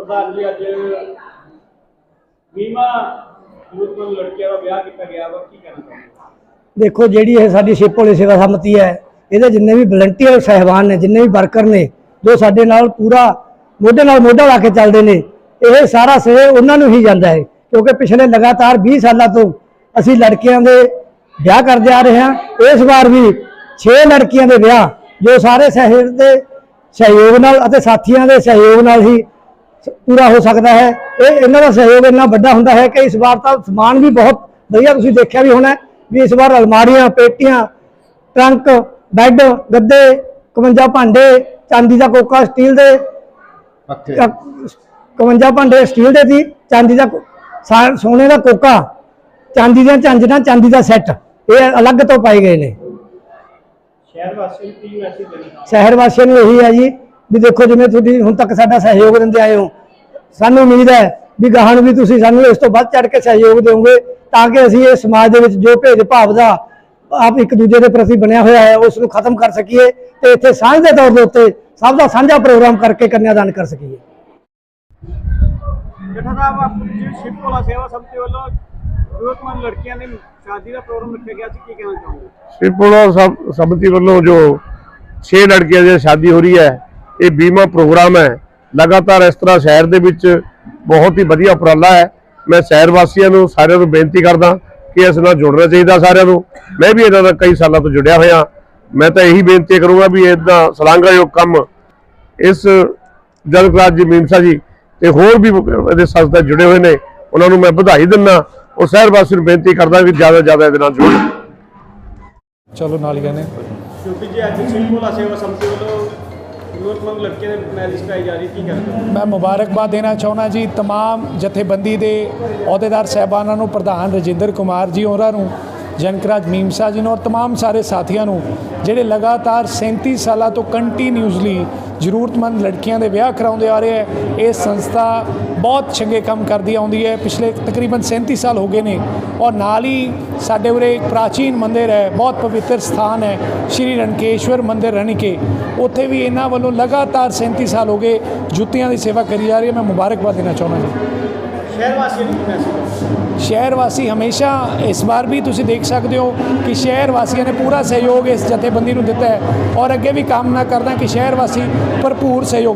ਪ੍ਰਧਾਨ ਜੀ, ਅੱਜ ਬੀਮਾ ਯੂਥ ਲੜਕੀਆਂ ਦਾ ਵਿਆਹ ਕੀਤਾ ਗਿਆ ਵਾ, ਕੀ ਕਹਿਣਾ ਚਾਹੁੰਦੇ ਦੇਖੋ, ਜਿਹੜੀ ਇਹ ਸਾਡੀ ਸ਼ਿਪ ਵਾਲੀ ਸੇਵਾ ਸਮਤੀ ਹੈ, ਇਹਦੇ ਜਿੰਨੇ ਵੀ ਵਲੰਟੀਅਰ ਸਹਿਬਾਨ ਨੇ, ਜਿੰਨੇ ਵੀ ਵਰਕਰ ਨੇ, ਜੋ ਸਾਡੇ ਨਾਲ ਪੂਰਾ ਮੋਢੇ ਨਾਲ ਮੋਢਾ ਲਾ ਕੇ ਚੱਲਦੇ ਨੇ, ਇਹ ਸਾਰਾ ਸ੍ਰੇ ਉਹਨਾਂ ਨੂੰ ਹੀ ਜਾਂਦਾ ਹੈ, ਕਿਉਂਕਿ ਪਿਛਲੇ ਲਗਾਤਾਰ 20 ਸਾਲਾਂ ਤੋਂ ਅਸੀਂ ਲੜਕੀਆਂ ਦੇ ਵਿਆਹ ਕਰਦੇ ਆ ਰਹੇ ਹਾਂ। ਇਸ ਵਾਰ ਵੀ 6 ਲੜਕੀਆਂ ਦੇ ਵਿਆਹ, ਜੋ ਸਾਰੇ ਸ਼ਹਿਰ ਦੇ ਸਹਿਯੋਗ ਨਾਲ ਅਤੇ ਸਾਥੀਆਂ ਦੇ ਸਹਿਯੋਗ ਨਾਲ ਹੀ ਪੂਰਾ ਹੋ ਸਕਦਾ ਹੈ। ਇਹ ਇਹਨਾਂ ਦਾ ਸਹਿਯੋਗ ਇੰਨਾ ਵੱਡਾ ਹੁੰਦਾ ਹੈ ਕਿ ਇਸ ਵਾਰ ਤਾਂ ਸਮਾਨ ਵੀ ਬਹੁਤ ਵਧੀਆ ਤੁਸੀਂ ਦੇਖਿਆ ਵੀ ਹੋਣਾ ਵੀ ਇਸ ਵਾਰ ਅਲਮਾਰੀਆਂ ਪੇਟੀਆਂ ਟਰੰਕ ਬੈੱਡ ਗੱਦੇ 51 ਭਾਂਡੇ ਚਾਂਦੀ ਦਾ ਕੋਕਾ ਸਟੀਲ ਦੇ 51 ਭਾਂਡੇ ਸਟੀਲ ਦੇ ਸੀ ਚਾਂਦੀ ਦਾ ਸੋਨੇ ਦਾ ਕੋਕਾ ਚਾਂਦੀ ਦੀਆਂ ਝਾਂਜਰਾਂ ਚਾਂਦੀ ਦਾ ਸੈੱਟ ਇਹ ਅਲੱਗ ਤੋਂ ਪਾਏ ਗਏ ਨੇ। ਸ਼ਹਿਰ ਵਾਸੀਆਂ ਨੂੰ ਕੀ ਮੈਸੇਜ ਦੇਣਾ? ਸ਼ਹਿਰ ਵਾਸੀਆਂ ਨੂੰ ਇਹੀ ਹੈ ਜੀ ਵੀ ਦੇਖੋ ਜਿਵੇਂ ਤੁਸੀਂ ਹੁਣ ਤੱਕ ਸਾਡਾ ਸਹਿਯੋਗ ਦਿੰਦੇ ਆਏ ਹੋ ਸਾਨੂੰ ਉਮੀਦ ਹੈ ਵੀ ਗਾਹਾਂ ਨੂੰ ਵੀ ਤੁਸੀਂ ਸਾਨੂੰ ਇਸ ਤੋਂ ਵੱਧ ਚੜ ਕੇ ਸਹਿਯੋਗ ਦਿਓਗੇ ਤਾਂ ਕਿ ਅਸੀਂ ਇਹ ਸਮਾਜ ਦੇ ਵਿੱਚ ਜੋ ਭੇਦ ਭਾਵ ਦਾ ਆਪ ਇੱਕ ਦੂਜੇ ਦੇ ਪ੍ਰਤੀ ਬਣਿਆ ਹੋਇਆ ਹੈ ਉਸ ਨੂੰ ਖਤਮ ਕਰ ਸਕੀਏ ਤੇ ਇੱਥੇ ਸਾਂਝ ਦੇ ਤੌਰ ਦੇ ਉੱਤੇ ਸਭ ਦਾ ਸਾਂਝਾ ਪ੍ਰੋਗਰਾਮ ਕਰਕੇ ਕੰਨਿਆਦਾਨ ਕਰ ਸਕੀਏ। ਜਠਾ ਸਾਹਿਬ ਆਪ ਜੀ ਸ਼ਿਪ ਵਾਲਾ ਸੇਵਾ ਸਮਤੀ ਵੱਲੋਂ ਜ਼ਰੂਰਤਮੰਦ ਲੜਕੀਆਂ ਦੇ ਸ਼ਾਦੀ ਦਾ ਪ੍ਰੋਗਰਾਮ ਰੱਖਿਆ ਗਿਆ ਸੀ ਕੀ ਕਹਿਣਾ ਚਾਹੋਗੇ? ਸਬ ਸਮਿਤੀ ਵੱਲੋਂ ਜੋ 6 ਲੜਕੀਆਂ ਦੀ ਸ਼ਾਦੀ ਹੋ ਰਹੀ ਹੈ ਇਹ ਬੀਮਾ ਪ੍ਰੋਗਰਾਮ ਹੈ। ਲਗਾਤਾਰ ਇਸ ਤਰ੍ਹਾਂ ਸ਼ਹਿਰ ਦੇ ਵਿੱਚ ਬਹੁਤ ਹੀ ਵਧੀਆ ਉਪਰਾਲਾ ਹੈ। ਮੈਂ ਸ਼ਹਿਰ ਵਾਸੀਆਂ ਨੂੰ ਸਾਰਿਆਂ ਨੂੰ ਬੇਨਤੀ ਕਰਦਾ ਕਿ ਇਸ ਨਾਲ ਜੁੜਨਾ ਚਾਹੀਦਾ ਸਾਰਿਆਂ ਨੂੰ। ਮੈਂ ਵੀ ਇਹਨਾਂ ਦਾ ਕਈ ਸਾਲਾਂ ਤੋਂ ਜੁੜਿਆ ਹੋਇਆ। ਮੈਂ ਤਾਂ ਇਹੀ ਬੇਨਤੀ ਕਰੂੰਗਾ ਵੀ ਇਹਦਾ ਸ਼ਲਾਘਾਯੋਗ ਕੰਮ ਇਸ ਜਗਤਰਾਜ ਜੀ ਮੀਮਸਾ ਜੀ ਤੇ ਹੋਰ ਵੀ ਇਹਦੇ ਸੰਸਥਾ ਜੁੜੇ ਹੋਏ ਨੇ ਉਹਨਾਂ ਨੂੰ ਮੈਂ ਵਧਾਈ ਦਿੰਦਾ। ਔਰ ਸ਼ਹਿਰ ਵਾਸੀਆਂ ਨੂੰ ਬੇਨਤੀ ਕਰਦਾ ਕਿ ਜ਼ਿਆਦਾ ਜ਼ਿਆਦਾ ਇਹਦੇ ਨਾਲ ਜੁੜਨ। ਚਲੋ ਨਾਲ ਹੀ ਕਹਿੰਦੇ ਕਿਉਂਕਿ ਜੀ ਅੱਜ ਵਾਲਾ ਸੇਵਾ ਵੱਲੋਂ ਜ਼ਰੂਰਤਮੰਦ ਲੜਕੀਆਂ ਦੇ ਮੈਰਿਜ ਕਰਾਈ ਜਾ ਰਹੀ ਕੀ ਕਹਿਣਾ ਚਾਹੋਗੇ ਮੈਂ ਮੁਬਾਰਕਬਾਦ ਦੇਣਾ ਚਾਹੁੰਦਾ ਜੀ तमाम ਜਥੇਬੰਦੀ ਦੇ ਅਹੁਦੇਦਾਰ ਸਹਿਬਾਨਾਂ ਨੂੰ ਪ੍ਰਧਾਨ ਰਜਿੰਦਰ ਕੁਮਾਰ ਜੀ ਹੋਰਾਂ ਨੂੰ ਜਨਕਰਾਜ ਮੀਮਸਾ ਜੀ ਨੂੰ ਔਰ तमाम ਸਾਰੇ ਸਾਥੀਆਂ ਨੂੰ ਜਿਹੜੇ ਲਗਾਤਾਰ 37 ਸਾਲਾਂ ਤੋਂ ਕੰਟੀਨਿਊਸਲੀ ਜ਼ਰੂਰਤਮੰਦ ਲੜਕੀਆਂ ਦੇ ਵਿਆਹ ਕਰਾਉਂਦੇ ਆ ਰਹੇ ਹੈ। ਇਹ ਸੰਸਥਾ ਬਹੁਤ ਚੰਗੇ ਕੰਮ ਕਰਦੀ ਆਉਂਦੀ ਹੈ। ਪਿਛਲੇ ਤਕਰੀਬਨ 37 ਸਾਲ ਹੋ ਗਏ ਨੇ ਔਰ ਨਾਲ ਹੀ ਸਾਡੇ ਉਰੇ ਇੱਕ ਪ੍ਰਾਚੀਨ ਮੰਦਿਰ ਹੈ। ਬਹੁਤ ਪਵਿੱਤਰ ਸਥਾਨ ਹੈ। ਸ਼੍ਰੀ ਰਣਕੇਸ਼ਵਰ ਮੰਦਿਰ ਰਣੀਕੇ। ਉੱਥੇ ਵੀ ਇਹਨਾਂ ਵੱਲੋਂ ਲਗਾਤਾਰ 37 ਸਾਲ ਹੋ ਗਏ ਜੁੱਤੀਆਂ ਦੀ ਸੇਵਾ ਕਰੀ ਜਾ ਰਹੀ ਹੈ। ਮੈਂ ਮੁਬਾਰਕਬਾਦ ਦੇਣਾ ਚਾਹੁੰਦਾ ਜੀ। ਸ਼ਹਿਰ ਵਾਸੀਆਂ ਨੂੰ ਸ਼ਹਿਰ ਵਾਸੀ ਹਮੇਸ਼ਾ ਇਸ ਵਾਰ ਵੀ ਤੁਸੀਂ ਦੇਖ ਸਕਦੇ ਹੋ ਕਿ ਸ਼ਹਿਰ ਵਾਸੀਆਂ ਨੇ ਪੂਰਾ ਸਹਿਯੋਗ ਇਸ ਜਥੇਬੰਦੀ ਨੂੰ ਦਿੱਤਾ ਹੈ ਔਰ ਅੱਗੇ ਵੀ ਕਾਮਨਾ ਕਰਦਾ ਕਿ ਸ਼ਹਿਰ ਵਾਸੀ ਭਰਪੂਰ ਸਹਿਯੋਗ